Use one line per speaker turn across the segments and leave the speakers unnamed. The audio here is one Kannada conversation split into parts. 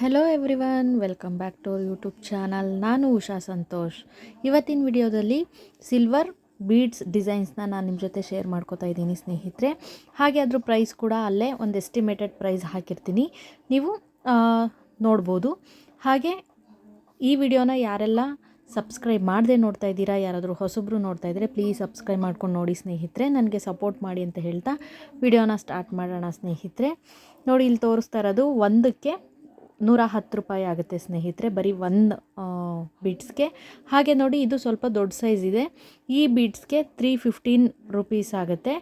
Hello everyone welcome back to YouTube channel ನಾನು ಉಷಾ ಸಂತೋಷ್. ಇವತ್ತಿನ ವಿಡಿಯೋದಲ್ಲಿ ಸಿಲ್ವರ್ ಬೀಡ್ಸ್ ಡಿಸೈನ್ಸ್ನ ನಾನು ನಿಮ್ಮ ಜೊತೆ ಶೇರ್ ಮಾಡ್ಕೋತಾ ಇದ್ದೀನಿ ಸ್ನೇಹಿತರೆ. ಹಾಗೆ ಅದ್ರ ಪ್ರೈಸ್ ಕೂಡ ಅಲ್ಲೇ ಒಂದು ಎಸ್ಟಿಮೇಟೆಡ್ ಪ್ರೈಸ್ ಹಾಕಿರ್ತೀನಿ. ನೀವು ನೋಡ್ಬೋದು. ಹಾಗೆ ಈ ವಿಡಿಯೋನ ಯಾರೆಲ್ಲ ಸಬ್ಸ್ಕ್ರೈಬ್ ಮಾಡದೆ ನೋಡ್ತಾ ಇದ್ದೀರಾ, ಯಾರಾದರೂ ಹೊಸಬ್ರು ನೋಡ್ತಾ ಇದ್ದರೆ ಪ್ಲೀಸ್ ಸಬ್ಸ್ಕ್ರೈಬ್ ಮಾಡ್ಕೊಂಡು ನೋಡಿ ಸ್ನೇಹಿತರೆ. ನನಗೆ ಸಪೋರ್ಟ್ ಮಾಡಿ ಅಂತ ಹೇಳ್ತಾ ವಿಡಿಯೋನ ಸ್ಟಾರ್ಟ್ ಮಾಡೋಣ ಸ್ನೇಹಿತರೆ. ನೋಡಿ, ಇಲ್ಲಿ ತೋರಿಸ್ತಾ ಇರೋದು ಒಂದಕ್ಕೆ ನೂರ ಹತ್ತು ರೂಪಾಯಿ ಆಗುತ್ತೆ ಸ್ನೇಹಿತರೆ, ಬರೀ ಒಂದು ಬೀಡ್ಸ್ಗೆ ಹಾಗೆ ನೋಡಿ, ಇದು ಸ್ವಲ್ಪ ದೊಡ್ಡ ಸೈಜ್ ಇದೆ. ಈ ಬೀಡ್ಸ್ಗೆ ತ್ರೀ ಫಿಫ್ಟೀನ್ ರುಪೀಸ್ ಆಗುತ್ತೆ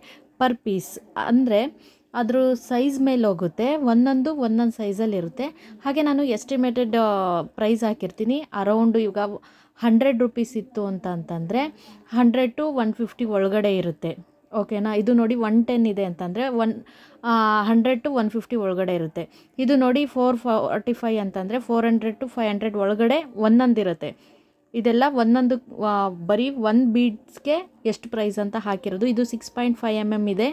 ಪರ್ ಪೀಸ್ ಅಂದರೆ, ಅದ್ರ ಸೈಜ್ ಮೇಲೆ ಹೋಗುತ್ತೆ, ಒಂದೊಂದು ಒಂದೊಂದು ಸೈಜಲ್ಲಿ ಇರುತ್ತೆ. ಹಾಗೆ ನಾನು ಎಸ್ಟಿಮೇಟೆಡ್ ಪ್ರೈಸ್ ಹಾಕಿರ್ತೀನಿ. ಅರೌಂಡು ಈಗ ಹಂಡ್ರೆಡ್ ರುಪೀಸ್ ಇತ್ತು ಅಂತ ಅಂತಂದರೆ ಹಂಡ್ರೆಡ್ ಟು ಒನ್ ಫಿಫ್ಟಿ ಒಳಗಡೆ ಇರುತ್ತೆ. ಓಕೆನಾ ಇದು ನೋಡಿ ಒನ್ ಟೆನ್ ಇದೆ ಅಂತಂದರೆ one hundred to one fifty ಒಳಗಡೆ ಇರುತ್ತೆ. ಇದು ನೋಡಿ ಫೋರ್ ಫಾರ್ಟಿ ಫೈ ಅಂತಂದರೆ four hundred to five hundred ಒಳಗಡೆ ಒಂದೊಂದಿರುತ್ತೆ ಇದೆಲ್ಲ ಒಂದೊಂದು ಬರೀ ಒನ್ ಬೀಡ್ಸ್ಗೆ ಎಷ್ಟು ಪ್ರೈಸ್ ಅಂತ ಹಾಕಿರೋದು. ಇದು six point five m m ಇದೆ.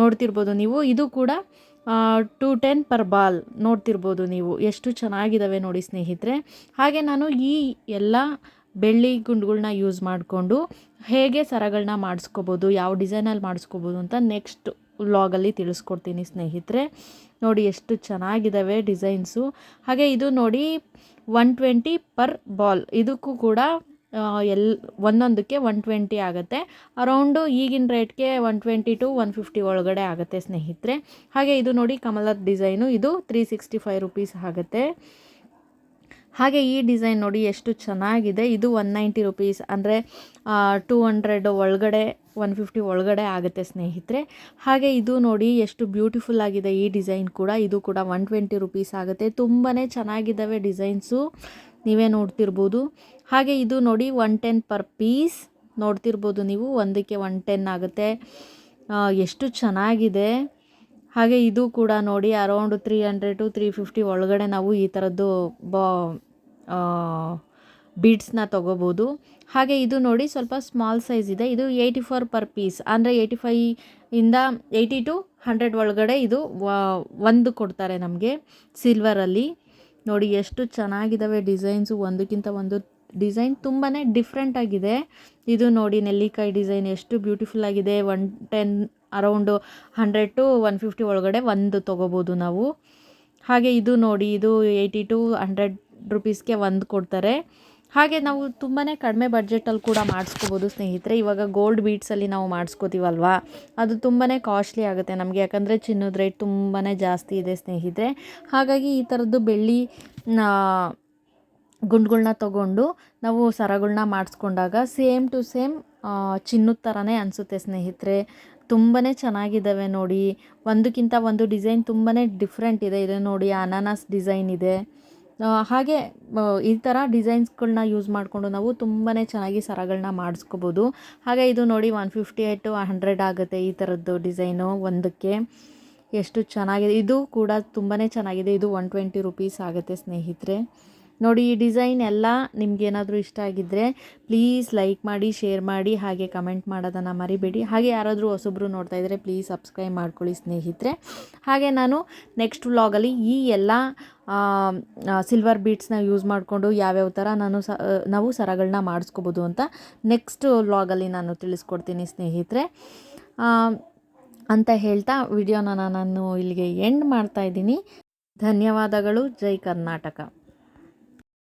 ನೋಡ್ತಿರ್ಬೋದು ನೀವು. ಇದು ಕೂಡ ಟು ಟೆನ್ ಪರ್ ಬಾಲ್ ನೋಡ್ತಿರ್ಬೋದು ನೀವು. ಎಷ್ಟು ಚೆನ್ನಾಗಿದ್ದಾವೆ ನೋಡಿ ಸ್ನೇಹಿತರೆ. ಹಾಗೆ ನಾನು ಈ ಎಲ್ಲ ಬೆಳ್ಳಿ ಗುಂಡುಗಳನ್ನ ಯೂಸ್ ಮಾಡಿಕೊಂಡು ಹೇಗೆ ಸರಗಳನ್ನ ಮಾಡಿಸ್ಕೋಬೋದು, ಯಾವ ಡಿಸೈನಲ್ಲಿ ಮಾಡಿಸ್ಕೋಬೋದು ಅಂತ ನೆಕ್ಸ್ಟ್ ವ್ಲಾಗಲ್ಲಿ ತಿಳಿಸ್ಕೊಡ್ತೀನಿ ಸ್ನೇಹಿತರೆ. ನೋಡಿ ಎಷ್ಟು ಚೆನ್ನಾಗಿದ್ದಾವೆ ಡಿಸೈನ್ಸು ಹಾಗೆ ಇದು ನೋಡಿ ಒನ್ ಟ್ವೆಂಟಿ ಪರ್ ಬಾಲ್ ಇದಕ್ಕೂ ಕೂಡ ಎಲ್, ಒಂದೊಂದಕ್ಕೆ ಒನ್ ಟ್ವೆಂಟಿ ಆಗುತ್ತೆ. ಅರೌಂಡು ಈಗಿನ ರೇಟ್ಗೆ one twenty to one fifty ಒಳಗಡೆ ಆಗುತ್ತೆ ಸ್ನೇಹಿತರೆ. ಹಾಗೆ ಇದು ನೋಡಿ ಕಮಲದ ಡಿಸೈನು ಇದು ತ್ರೀ ಸಿಕ್ಸ್ಟಿ ಫೈವ್ ರುಪೀಸ್ ಆಗುತ್ತೆ. ಹಾಗೆ ಈ ಡಿಸೈನ್ ನೋಡಿ ಎಷ್ಟು ಚೆನ್ನಾಗಿದೆ. ಇದು ಒನ್ ನೈಂಟಿ ರುಪೀಸ್ ಅಂದರೆ ಟೂ ಹಂಡ್ರೆಡ್ ಒಳಗಡೆ ಒನ್ ಫಿಫ್ಟಿ ಒಳಗಡೆ ಆಗುತ್ತೆ ಸ್ನೇಹಿತರೆ. ಹಾಗೆ ಇದು ನೋಡಿ ಎಷ್ಟು ಬ್ಯೂಟಿಫುಲ್ ಆಗಿದೆ ಈ ಡಿಸೈನ್ ಕೂಡ. ಇದು ಕೂಡ ಒನ್ ಟ್ವೆಂಟಿ ರುಪೀಸ್ ಆಗುತ್ತೆ. ತುಂಬಾ ಚೆನ್ನಾಗಿದ್ದಾವೆ ಡಿಸೈನ್ಸು. ನೀವೇ ನೋಡ್ತಿರ್ಬೋದು. ಹಾಗೆ ಇದು ನೋಡಿ ಒನ್ ಟೆನ್ ಪರ್ ಪೀಸ್ ನೋಡ್ತಿರ್ಬೋದು ನೀವು, ಒಂದಕ್ಕೆ ಒನ್ ಟೆನ್ ಆಗುತ್ತೆ. ಎಷ್ಟು ಚೆನ್ನಾಗಿದೆ. ಹಾಗೆ ಇದು ಕೂಡ ನೋಡಿ around three hundred to three fifty ಒಳಗಡೆ ನಾವು ಈ ಥರದ್ದು ಬಾ ಬೀಡ್ಸ್ನ ತೊಗೋಬೋದು. ಹಾಗೆ ಇದು ನೋಡಿ ಸ್ವಲ್ಪ ಸ್ಮಾಲ್ ಸೈಜ್ ಇದೆ. ಇದು ಏಯ್ಟಿ ಫೋರ್ ಪರ್ ಪೀಸ್ ಅಂದರೆ ಏಯ್ಟಿ ಫೈ ಇಂದ ಏಯ್ಟಿ ಟು ಹಂಡ್ರೆಡ್ ಒಳಗಡೆ ಇದು ಒಂದು ಕೊಡ್ತಾರೆ ನಮಗೆ ಸಿಲ್ವರಲ್ಲಿ ನೋಡಿ ಎಷ್ಟು ಚೆನ್ನಾಗಿದ್ದಾವೆ ಡಿಸೈನ್ಸು ಒಂದಕ್ಕಿಂತ ಒಂದು ಡಿಸೈನ್ ತುಂಬಾ ಡಿಫ್ರೆಂಟ್ ಆಗಿದೆ. ಇದು ನೋಡಿ ನೆಲ್ಲಿಕಾಯಿ ಡಿಸೈನ್ ಎಷ್ಟು ಬ್ಯೂಟಿಫುಲ್ ಆಗಿದೆ. One ten around hundred to one fifty ಒಳಗಡೆ ಒಂದು ತೊಗೋಬೋದು ನಾವು. ಹಾಗೆ ಇದು ನೋಡಿ ಇದು ಏಯ್ಟಿ ಟು ಹಂಡ್ರೆಡ್ ರುಪೀಸ್ಗೆ ಒಂದು ಕೊಡ್ತಾರೆ. ಹಾಗೆ ನಾವು ತುಂಬಾ ಕಡಿಮೆ ಬಡ್ಜೆಟಲ್ಲಿ ಕೂಡ ಮಾಡಿಸ್ಕೋಬೋದು ಸ್ನೇಹಿತರೆ. ಇವಾಗ ಗೋಲ್ಡ್ ಬೀಡ್ಸಲ್ಲಿ ನಾವು ಮಾಡಿಸ್ಕೋತೀವಲ್ವಾ? ಅದು ತುಂಬಾ ಕಾಸ್ಟ್ಲಿ ಆಗುತ್ತೆ ನಮಗೆ. ಯಾಕಂದರೆ ಚಿನ್ನದ ರೇಟ್ ತುಂಬಾ ಜಾಸ್ತಿ ಇದೆ ಸ್ನೇಹಿತರೆ. ಹಾಗಾಗಿ ಈ ಥರದ್ದು ಬೆಳ್ಳಿ ಗುಂಡ್ಗಳನ್ನ ತಗೊಂಡು ನಾವು ಸರಗಳನ್ನ ಮಾಡಿಸ್ಕೊಂಡಾಗ ಸೇಮ್ ಟು ಸೇಮ್ ಚಿನ್ನದ ಥರನೇ ಅನಿಸುತ್ತೆ ಸ್ನೇಹಿತರೆ. ತುಂಬಾ ಚೆನ್ನಾಗಿದ್ದಾವೆ ನೋಡಿ. ಒಂದಕ್ಕಿಂತ ಒಂದು ಡಿಸೈನ್ ತುಂಬಾ ಡಿಫ್ರೆಂಟ್ ಇದೆ. ಇದು ನೋಡಿ ಅನಾನಸ್ ಡಿಸೈನ್ ಇದೆ. ಹಾಗೆ ಈ ಥರ ಡಿಸೈನ್ಸ್ಗಳನ್ನ ಯೂಸ್ ಮಾಡಿಕೊಂಡು ನಾವು ತುಂಬಾ ಚೆನ್ನಾಗಿ ಸರಗಳನ್ನ ಮಾಡಿಸ್ಕೋಬೋದು. ಹಾಗೆ ಇದು ನೋಡಿ one fifty eight to hundred ಆಗುತ್ತೆ ಈ ಥರದ್ದು ಡಿಸೈನು ಒಂದಕ್ಕೆ. ಎಷ್ಟು ಚೆನ್ನಾಗಿದೆ. ಇದು ಕೂಡ ತುಂಬಾ ಚೆನ್ನಾಗಿದೆ. ಇದು ಒನ್ ಟ್ವೆಂಟಿ ರುಪೀಸ್ ಆಗುತ್ತೆ ಸ್ನೇಹಿತರೆ. ನೋಡಿ, ಈ ಡಿಸೈನ್ ಎಲ್ಲ ನಿಮ್ಗೆ ಏನಾದರೂ ಇಷ್ಟ ಆಗಿದ್ದರೆ ಪ್ಲೀಸ್ ಲೈಕ್ ಮಾಡಿ ಶೇರ್ ಮಾಡಿ, ಹಾಗೆ ಕಮೆಂಟ್ ಮಾಡೋದನ್ನು ಮರಿಬೇಡಿ. ಹಾಗೆ ಯಾರಾದರೂ ಹೊಸಬ್ರು ನೋಡ್ತಾ ಇದ್ದರೆ ಪ್ಲೀಸ್ ಸಬ್ಸ್ಕ್ರೈಬ್ ಮಾಡ್ಕೊಳ್ಳಿ ಸ್ನೇಹಿತರೆ. ಹಾಗೆ ನಾನು ನೆಕ್ಸ್ಟ್ ವ್ಲಾಗಲ್ಲಿ ಈ ಎಲ್ಲ ಸಿಲ್ವರ್ ಬೀಟ್ಸ್ನ ಯೂಸ್ ಮಾಡಿಕೊಂಡು ಯಾವ್ಯಾವ ಥರ ನಾನು ಸ ನಾವು ಸರಗಳನ್ನ ಮಾಡಿಸ್ಕೋಬೋದು ಅಂತ ನೆಕ್ಸ್ಟ್ ವ್ಲಾಗಲ್ಲಿ ನಾನು ತಿಳಿಸ್ಕೊಡ್ತೀನಿ ಸ್ನೇಹಿತರೆ. ಅಂತ ಹೇಳ್ತಾ ವಿಡಿಯೋನ ನಾನು ಇಲ್ಲಿಗೆ ಎಂಡ್ ಮಾಡ್ತಾ ಇದ್ದೀನಿ. ಧನ್ಯವಾದಗಳು. ಜೈ ಕರ್ನಾಟಕ.